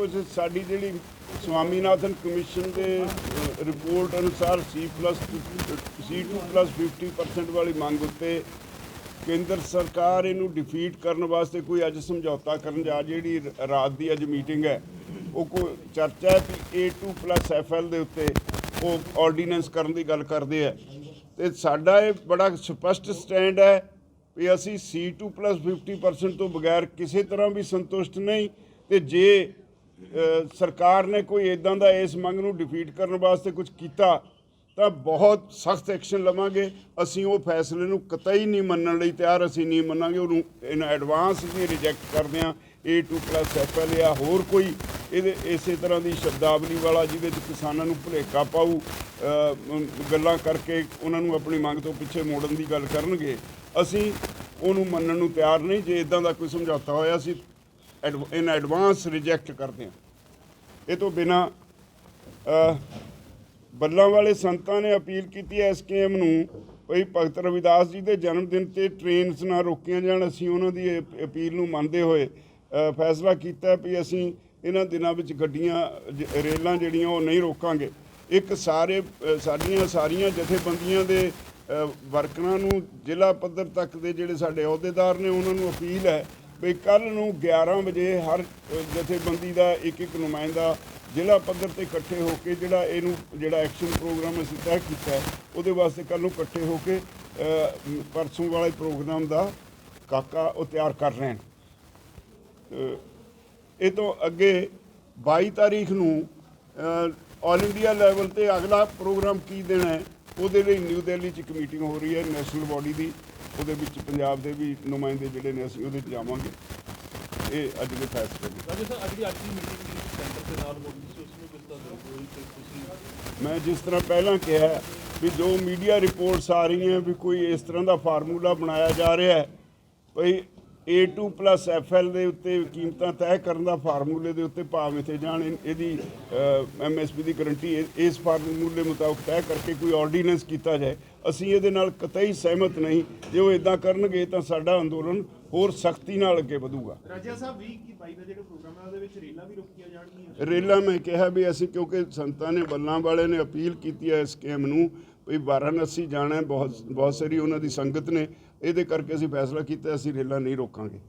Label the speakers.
Speaker 1: ਕੁਝ ਸਾਡੀ ਜਿਹੜੀ ਸਵਾਮੀਨਾਥਨ ਕਮਿਸ਼ਨ ਦੇ ਰਿਪੋਰਟ ਅਨੁਸਾਰ C+ C2+ 50% ਵਾਲੀ ਮੰਗ ਉੱਤੇ ਕੇਂਦਰ ਸਰਕਾਰ ਇਹਨੂੰ ਡਿਫੀਟ ਕਰਨ ਵਾਸਤੇ ਕੋਈ ਅੱਜ ਸਮਝੌਤਾ ਕਰਨ ਜਾ ਜਿਹੜੀ ਰਾਤ ਦੀ ਅੱਜ ਮੀਟਿੰਗ ਹੈ, ਉਹ ਕੋ ਚਰਚਾ ਹੈ ਕਿ A2+ FL ਦੇ ਉੱਤੇ ਉਹ ਆਰਡੀਨੈਂਸ ਕਰਨ ਦੀ ਗੱਲ ਕਰਦੇ ਆ। ਤੇ ਸਾਡਾ ਇਹ ਬੜਾ ਸਪਸ਼ਟ ਸਟੈਂਡ ਹੈ ਵੀ ਅਸੀਂ C2+ 50% ਤੋਂ ਬਗੈਰ ਕਿਸੇ ਤਰ੍ਹਾਂ ਵੀ ਸੰਤੁਸ਼ਟ ਨਹੀਂ, ਤੇ ਜੇ ਸਰਕਾਰ ਨੇ ਕੋਈ ਇਦਾਂ ਦਾ ਇਸ ਮੰਗ ਨੂੰ ਡਿਫੀਟ ਕਰਨ ਵਾਸਤੇ ਕੁਝ ਕੀਤਾ, ਤਾਂ ਬਹੁਤ ਸਖਤ ਐਕਸ਼ਨ ਲਵਾਂਗੇ। ਅਸੀਂ ਉਹ ਫੈਸਲੇ ਨੂੰ ਕਤਈ ਨਹੀਂ ਮੰਨਣ ਲਈ ਤਿਆਰ, ਅਸੀਂ ਨਹੀਂ ਮੰਨਾਂਗੇ, ਉਹਨੂੰ ਇਨ ਐਡਵਾਂਸ ਵੀ ਰਿਜੈਕਟ ਕਰਦੇ ਹਾਂ। A2+ FL ਜਾਂ ਹੋਰ ਕੋਈ ਇਹਦੇ, ਇਸੇ ਤਰ੍ਹਾਂ ਦੀ ਸ਼ਬਦਾਵਲੀ ਵਾਲਾ ਜਿਹਦੇ ਵਿੱਚ ਕਿਸਾਨਾਂ ਨੂੰ ਭੁਲੇਖਾ ਪਾਊ ਗੱਲਾਂ ਕਰਕੇ ਉਹਨਾਂ ਨੂੰ ਆਪਣੀ ਮੰਗ ਤੋਂ ਪਿੱਛੇ ਮੋੜਨ ਦੀ ਗੱਲ ਕਰਨਗੇ। ਅਸੀਂ ਉਹਨੂੰ ਮੰਨਣ ਨੂੰ ਤਿਆਰ ਨਹੀਂ, ਜੇ ਇਦਾਂ ਦਾ ਕੋਈ ਸਮਝੌਤਾ ਹੋਇਆ ਸੀ ਇਨ ਐਡਵਾਂਸ ਰਿਜੈਕਟ ਕਰਦੇ ਹਾਂ ਇਹ ਤੋਂ ਬਿਨਾ ਬੱਲਾਂ ਵਾਲੇ ਸੰਤਾਂ ਨੇ ਅਪੀਲ ਕੀਤੀ ਹੈ ਐਸਕੇਐਮ ਨੂੰ, ਭਈ ਭਗਤ ਰਵਿਦਾਸ ਜੀ ਦੇ ਜਨਮ ਦਿਨ ਤੇ ਟ੍ਰੇਨਸ ਨਾ ਰੋਕੀਆਂ ਜਾਣ, ਅਸੀਂ ਉਹਨਾਂ ਦੀ ਇਹ ਅਪੀਲ ਨੂੰ ਮੰਨਦੇ ਹੋਏ ਫੈਸਲਾ ਕੀਤਾ ਵੀ ਅਸੀਂ ਇਹਨਾਂ ਦਿਨਾਂ ਵਿੱਚ ਗੱਡੀਆਂ, ਜ- ਰੇਲਾਂ ਜਿਹੜੀਆਂ ਉਹ ਨਹੀਂ ਰੋਕਾਂਗੇ। ਇੱਕ ਸਾਰੇ ਸਾਡੀਆਂ ਸਾਰੀਆਂ ਜਥੇਬੰਦੀਆਂ ਦੇ ਵਰਕਰਾਂ ਨੂੰ ਜ਼ਿਲ੍ਹਾ ਪੱਧਰ ਤੱਕ ਦੇ ਜਿਹੜੇ ਸਾਡੇ ਅਹੁਦੇਦਾਰ ਨੇ, ਉਹਨਾਂ ਨੂੰ ਅਪੀਲ ਹੈ ਵੀ ਕੱਲ ਨੂੰ 11 ਵਜੇ ਹਰ ਜਥੇਬੰਦੀ ਦਾ ਇੱਕ ਇੱਕ ਨੁਮਾਇੰਦਾ ਜ਼ਿਲ੍ਹਾ ਪੱਧਰ ਤੇ ਇਕੱਠੇ ਹੋ ਕੇ ਜਿਹੜਾ ਇਹਨੂੰ, ਜਿਹੜਾ ਐਕਸ਼ਨ ਪ੍ਰੋਗਰਾਮ ਅਸੀਂ ਤੈਅ ਕੀਤਾ, ਉਹਦੇ ਵਾਸਤੇ ਕੱਲ ਨੂੰ ਇਕੱਠੇ ਹੋ ਕੇ ਪਰਸੋਂ ਵਾਲੇ ਪ੍ਰੋਗਰਾਮ ਦਾ ਕਾਕਾ ਉਹ ਤਿਆਰ ਕਰ ਰਹੇ ਹਨ। ਇਹ ਤੋਂ ਅੱਗੇ 22 ਤਾਰੀਖ ਨੂੰ ਆਲ ਇੰਡੀਆ ਲੈਵਲ ਤੇ ਅਗਲਾ ਪ੍ਰੋਗਰਾਮ ਕੀ ਦੇਣਾ ਹੈ? ਉਹਦੇ ਲਈ ਨਿਊ ਦਿੱਲੀ 'ਚ ਇੱਕ ਮੀਟਿੰਗ ਹੋ ਰਹੀ ਹੈ ਨੈਸ਼ਨਲ ਬਾਡੀ ਦੀ। ਉਹਦੇ ਵਿੱਚ ਪੰਜਾਬ ਦੇ ਵੀ ਨੁਮਾਇੰਦੇ ਜਿਹੜੇ ਨੇ ਅਸੀਂ ਉਹਦੇ 'ਚ ਜਾਵਾਂਗੇ। ਇਹ ਅੱਜ ਦੇ ਫੈਸਲੇ ਨੇ
Speaker 2: ਰਾਜੇ ਸਰ ਅੱਜ ਦੀ ਅੱਜ ਦੀ ਮੀਟਿੰਗ ਦੀ ਸੈਂਟਰ ਦੇ ਨਾਲ ਹੋਈ ਸੀ ਉਸ ਨੂੰ ਕਿਸ ਤਰ੍ਹਾਂ ਦੇਖਦੇ ਹੋ ਤੇ ਤੁਸੀਂ
Speaker 1: ਮੈਂ ਜਿਸ ਤਰ੍ਹਾਂ ਪਹਿਲਾਂ ਕਿਹਾ ਵੀ ਜੋ ਮੀਡੀਆ ਰਿਪੋਰਟਸ ਆ ਰਹੀਆਂ ਵੀ ਕੋਈ ਇਸ ਤਰ੍ਹਾਂ ਦਾ ਫਾਰਮੂਲਾ ਬਣਾਇਆ ਜਾ ਰਿਹਾ ਹੈ ਭਈ A2 FL ਦੇ ਉੱਤੇ ਕੀਮਤਾਂ ਤੈਅ ਕਰਨ ਦਾ ਫਾਰਮੂਲੇ ਦੇ ਉੱਤੇ ਭਾਅ ਮਿੱਥੇ ਜਾਣ। ਇਹਦੀ MSP ਦੀ ਗਰੰਟੀ ਇਸ ਫਾਰਮੂਲੇ ਮੁਤਾਬਕ ਤੈਅ ਕਰਕੇ ਕੋਈ ਆਰਡੀਨੈਂਸ ਕੀਤਾ ਜਾਏ। ਅਸੀਂ ਇਹਦੇ ਨਾਲ ਕਤਈ ਸਹਿਮਤ ਨਹੀਂ। ਜੇ ਉਹ ਇਦਾਂ ਕਰਨਗੇ ਤਾਂ ਸਾਡਾ ਅੰਦੋਲਨ ਹੋਰ ਸਖਤੀ ਨਾਲ ਅੱਗੇ ਵਧੂਗਾ।
Speaker 3: ਰਾਜਾ ਸਾਹਿਬ 20 ਕੀ 22 ਦਾ ਜਿਹੜਾ ਪ੍ਰੋਗਰਾਮ ਹੈ ਉਹਦੇ ਵਿੱਚ ਰੇਲਾਂ ਵੀ ਰੋਕੀਆਂ ਜਾਣਗੀਆਂ?
Speaker 1: ਰੇਲਾ ਮੈਂ ਕਿਹਾ ਵੀ ਅਸੀਂ ਕਿਉਂਕਿ ਸੰਤਾਂ ਨੇ ਬੱਲਾਂ ਵਾਲੇ ਨੇ ਅਪੀਲ ਕੀਤੀ ਹੈ ਇਸ ਸਕੀਮ ਨੂੰ ਵੀ ਵਾਰਾਣਸੀ ਜਾਣਾ ਬਹੁਤ ਬਹੁਤ ਸਾਰੀ ਉਹਨਾਂ ਦੀ ਸੰਗਤ ਨੇ, ਇਹਦੇ ਕਰਕੇ ਅਸੀਂ ਫੈਸਲਾ ਕੀਤਾ, ਅਸੀਂ ਰੇਲਾਂ ਨਹੀਂ ਰੋਕਾਂਗੇ।